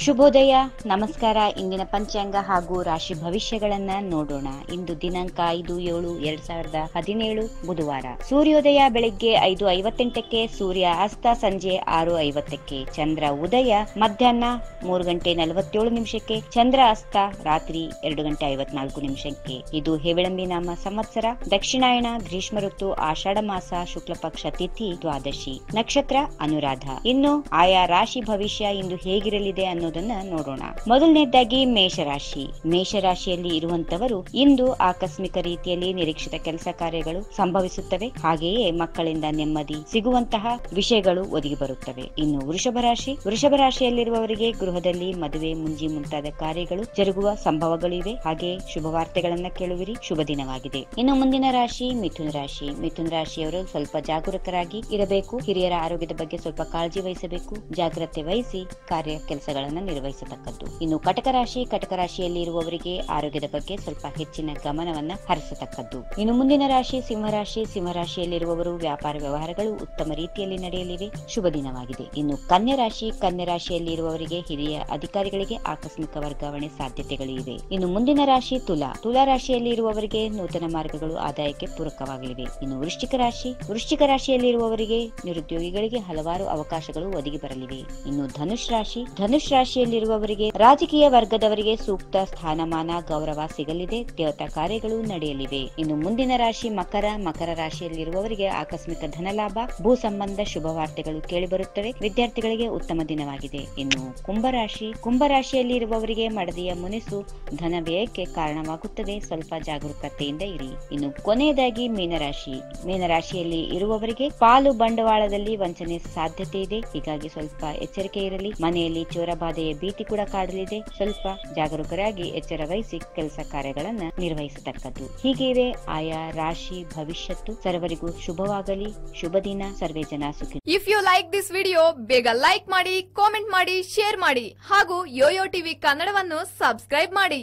ಶುಭೋದಯ. ನಮಸ್ಕಾರ. ಇಂದಿನ ಪಂಚಾಂಗ ಹಾಗೂ ರಾಶಿ ಭವಿಷ್ಯಗಳನ್ನ ನೋಡೋಣ. ಇಂದು ದಿನಾಂಕ ಐದು ಏಳು ಎರಡ್ ಸಾವಿರದ ಹದಿನೇಳು ಬುಧವಾರ. ಸೂರ್ಯೋದಯ ಬೆಳಿಗ್ಗೆ ಐದು ಐವತ್ತೆಂಟಕ್ಕೆ, ಸೂರ್ಯ ಅಸ್ತ ಸಂಜೆ ಆರು ಐವತ್ತಕ್ಕೆ, ಚಂದ್ರ ಉದಯ ಮಧ್ಯಾಹ್ನ ಮೂರು ಗಂಟೆ ನಲವತ್ತೇಳು ನಿಮಿಷಕ್ಕೆ, ಚಂದ್ರ ಅಸ್ತ ರಾತ್ರಿ ಎರಡು ಗಂಟೆ ಐವತ್ನಾಲ್ಕು ನಿಮಿಷಕ್ಕೆ. ಇದು ಹೆವಿಳಂಬಿ ನಾಮ ಸಂವತ್ಸರ. ದಕ್ಷಿಣಾಯಣ, ಗ್ರೀಷ್ಮ ಋತು, ಆಷಾಢ ಮಾಸ ಶುಕ್ಲ ಪಕ್ಷ ತಿಥಿ, ದ್ವಾದಶಿ ನಕ್ಷತ್ರ, ಅನುರಾಧ. ಇನ್ನು ಆಯಾ ರಾಶಿ ಭವಿಷ್ಯ ಇಂದು ಹೇಗಿರಲಿದೆ ಅನ್ನೋದನ್ನ ನೋಡೋಣ. ಮೊದಲನೇದಾಗಿ ಮೇಷರಾಶಿ. ಮೇಷರಾಶಿಯಲ್ಲಿ ಇರುವಂತವರು ಇಂದು ಆಕಸ್ಮಿಕ ರೀತಿಯಲ್ಲಿ ನಿರೀಕ್ಷಿತ ಕೆಲಸ ಕಾರ್ಯಗಳು ಸಂಭವಿಸುತ್ತವೆ. ಹಾಗೆಯೇ ಮಕ್ಕಳಿಂದ ನೆಮ್ಮದಿ, ಸಿಗುವಂತಹ ವಿಷಯಗಳು ಒದಗಿ ಬರುತ್ತವೆ. ಇನ್ನು ವೃಷಭ ರಾಶಿ. ವೃಷಭ ರಾಶಿಯಲ್ಲಿರುವವರಿಗೆ ಗೃಹದಲ್ಲಿ ಮದುವೆ ಮುಂಜಿ ಮುಂತಾದ ಕಾರ್ಯಗಳು ಜರುಗುವ ಸಂಭವಗಳಿವೆ. ಹಾಗೆ ಶುಭ ವಾರ್ತೆಗಳನ್ನ ಕೇಳುವಿರಿ. ಶುಭ ದಿನವಾಗಿದೆ. ಇನ್ನು ಮುಂದಿನ ರಾಶಿ ಮಿಥುನ ರಾಶಿ. ಮಿಥುನ ರಾಶಿಯವರು ಸ್ವಲ್ಪ ಜಾಗರೂಕರಾಗಿ ಇರಬೇಕು. ಹಿರಿಯರ ಆರೋಗ್ಯದ ಬಗ್ಗೆ ಸ್ವಲ್ಪ ಕಾಳಜಿ ವಹಿಸಬೇಕು. ಜಾಗ್ರತೆ ವಹಿಸಿ ಕಾರ್ಯ ಕೆಲಸಗಳನ್ನ ನಿರ್ವಹಿಸತಕ್ಕದ್ದು. ಇನ್ನು ಕಟಕ ರಾಶಿ, ಕಟಕ ರಾಶಿಯಲ್ಲಿ ಇರುವವರಿಗೆ ಆರೋಗ್ಯದ ಬಗ್ಗೆ ಸ್ವಲ್ಪ ಹೆಚ್ಚಿನ ಗಮನವನ್ನ ಹರಿಸತಕ್ಕದ್ದು. ಇನ್ನು ಮುಂದಿನ ರಾಶಿ ಸಿಂಹರಾಶಿ ಸಿಂಹರಾಶಿಯಲ್ಲಿರುವವರು ವ್ಯಾಪಾರ ವ್ಯವಹಾರಗಳು ಉತ್ತಮ ರೀತಿಯಲ್ಲಿ ನಡೆಯಲಿವೆ. ಶುಭ ದಿನವಾಗಿದೆ. ಇನ್ನು ಕನ್ಯಾ ರಾಶಿ, ಕನ್ಯಾ ರಾಶಿಯಲ್ಲಿ ಇರುವವರಿಗೆ ಹಿರಿಯ ಅಧಿಕಾರಿಗಳಿಗೆ ಆಕಸ್ಮಿಕ ವರ್ಗಾವಣೆ ಸಾಧ್ಯತೆಗಳು ಇವೆ. ಇನ್ನು ಮುಂದಿನ ರಾಶಿ ತುಲಾ. ತುಲಾ ರಾಶಿಯಲ್ಲಿ ಇರುವವರಿಗೆ ನೂತನ ಮಾರ್ಗಗಳು ಆದಾಯಕ್ಕೆ ಪೂರಕವಾಗಲಿವೆ. ಇನ್ನು ವೃಶ್ಚಿಕ ರಾಶಿ. ವೃಶ್ಚಿಕ ರಾಶಿಯಲ್ಲಿ ಇರುವವರಿಗೆ ನಿರುದ್ಯೋಗಿಗಳಿಗೆ ಹಲವಾರು ಅವಕಾಶಗಳು ಒದಗಿ ಬರಲಿವೆ. ಇನ್ನು ಧನುಷ್ ರಾಶಿ. ಧನುಷ್ ರಾಶಿಯಲ್ಲಿರುವವರಿಗೆ ರಾಜಕೀಯ ವರ್ಗದವರಿಗೆ ಸೂಕ್ತ ಸ್ಥಾನಮಾನ, ಗೌರವ ಸಿಗಲಿದೆ. ದೇವತಾ ಕಾರ್ಯಗಳು ನಡೆಯಲಿವೆ. ಇನ್ನು ಮುಂದಿನ ರಾಶಿ ಮಕರ. ಮಕರ ರಾಶಿಯಲ್ಲಿರುವವರಿಗೆ ಆಕಸ್ಮಿಕ ಧನಲಾಭ, ಭೂ ಸಂಬಂಧ ಶುಭ ವಾರ್ತೆಗಳು ಕೇಳಿಬರುತ್ತವೆ. ವಿದ್ಯಾರ್ಥಿಗಳಿಗೆ ಉತ್ತಮ ದಿನವಾಗಿದೆ. ಇನ್ನು ಕುಂಭರಾಶಿ ಕುಂಭರಾಶಿಯಲ್ಲಿ ಇರುವವರಿಗೆ ಮಡದಿಯ ಮುನಿಸು ಧನ ವ್ಯಯಕ್ಕೆ ಕಾರಣವಾಗುತ್ತದೆ. ಸ್ವಲ್ಪ ಜಾಗರೂಕತೆಯಿಂದ ಇರಿ. ಇನ್ನು ಕೊನೆಯದಾಗಿ ಮೀನರಾಶಿ ಮೀನರಾಶಿಯಲ್ಲಿ ಇರುವವರಿಗೆ ಪಾಲು ಬಂಡವಾಳದಲ್ಲಿ ವಂಚನೆ ಸಾಧ್ಯತೆ ಇದೆ. ಹೀಗಾಗಿ ಸ್ವಲ್ಪ ಎಚ್ಚರಿಕೆ ಇರಲಿ. ಮನೆಯಲ್ಲಿ ಚೋರ ಬಾಧೆಯ ಭೀತಿ ಕೂಡ ಕಾಡಲಿದೆ. ಸ್ವಲ್ಪ ಜಾಗರೂಕರಾಗಿ ಎಚ್ಚರ ವಹಿಸಿ ಕೆಲಸ ಕಾರ್ಯಗಳನ್ನು ನಿರ್ವಹಿಸತಕ್ಕದ್ದು. ಹೀಗಿವೆ ಆಯಾ ರಾಶಿ ಭವಿಷ್ಯತ್ತು ಸರ್ವರಿಗೂ ಶುಭವಾಗಲಿ. ಶುಭ ದಿನ. ಸರ್ವೇ ಜನ ಸುಖಿ if you like this video ಬೇಗ ಲೈಕ್ ಮಾಡಿ ಕಾಮೆಂಟ್ ಮಾಡಿ ಶೇರ್ ಮಾಡಿ ಹಾಗೂ ಯೋಯೋ ಟಿವಿ ಕನ್ನಡವನ್ನು ಸಬ್ಸ್ಕ್ರೈಬ್ ಮಾಡಿ.